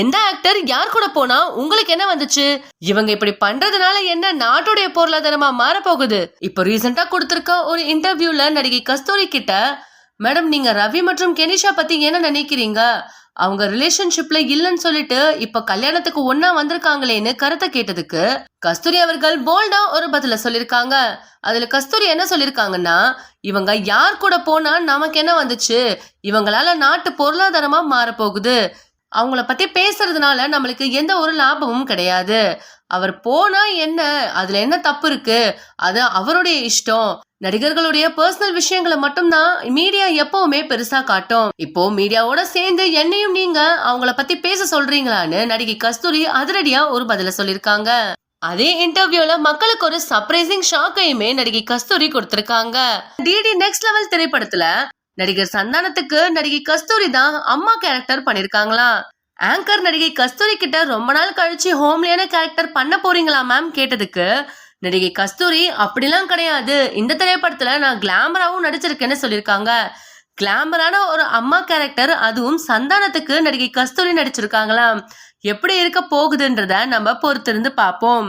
எந்த ஆக்டர் யார் கூட போனா உங்களுக்கு என்ன வந்துச்சு? இவங்க இப்படி பண்றதுனால என்ன நாட்டுடைய பொருளாதாரமா மாறப்போகுது? இப்போ ரீசெண்டா கொடுத்திருக்க ஒரு இன்டர்வியூல நடிகை கஸ்தூரி கிட்ட மேடம் நீங்க ரவி மற்றும் கெனிஷா பத்தி என்ன நினைக்கிறீங்க? அவங்க ரிலேஷன்ஷிப்ல இல்லைன்னு சொல்லிட்டு இப்ப கல்யாணத்துக்கு ஒன்னா வந்திருக்காங்களேன்னு கருத்தை கேட்டதுக்கு கஸ்தூரி அவர்கள் போல்டா ஒரு பதில சொல்லிருக்காங்க அதுல கஸ்தூரி என்ன சொல்லிருக்காங்கன்னா இவங்க யார் கூட போனா நமக்கு என்ன வந்துச்சு? இவங்களால நாட்டு பொருளாதாரமா மாறப்போகுது. அவங்கள பத்தி பேசுறதுனால நம்மளுக்கு எந்த ஒரு லாபமும் கிடையாது. அவர் போனா என்ன? அதுல என்ன தப்பு இருக்கு? அது அவருடைய இஷ்டம். நடிகர்களுடைய பர்சனல் விஷயங்களை மட்டும்தான் மீடியா எப்பவுமே பெருசா காட்டும். இப்போ மீடியாவோட சேர்ந்து என்னையும் நீங்க அவங்கள பத்தி பேச சொல்றீங்களான்னு நடிகை கஸ்தூரி அதிரடியா ஒரு பதில சொல்லிருக்காங்க. அதே இன்டர்வியூல மக்களுக்கு ஒரு சர்ப்ரைசிங் ஷாக்கையுமே நடிகை கஸ்தூரி கொடுத்திருக்காங்க. டிடி நெக்ஸ்ட் லெவல் திரைப்படத்துல நடிகர் சந்தானத்துக்கு நடிகை கஸ்தூரி தான் அம்மா கேரக்டர் பண்ணிருக்காங்களா? ஆங்கர் நடிகை கஸ்தூரி கிட்ட ரொம்ப நாள் கழிச்சு ஹோம்லியான கேரக்டர் பண்ண போறீங்களா மேம் கேட்டதுக்கு நடிகை கஸ்தூரி அப்படிலாம் கிடையாது. இந்த திரைப்படத்துல நான் கிளாமராவும் நடிச்சிருக்கேன்னு சொல்லியிருக்காங்க கிளாமரான ஒரு அம்மா கேரக்டர் அதுவும் சந்தானத்துக்கு நடிகை கஸ்தூரி நடிச்சிருக்காங்களாம். எப்படி இருக்க போகுதுன்றத நம்ம பொறுத்திருந்து பார்ப்போம்.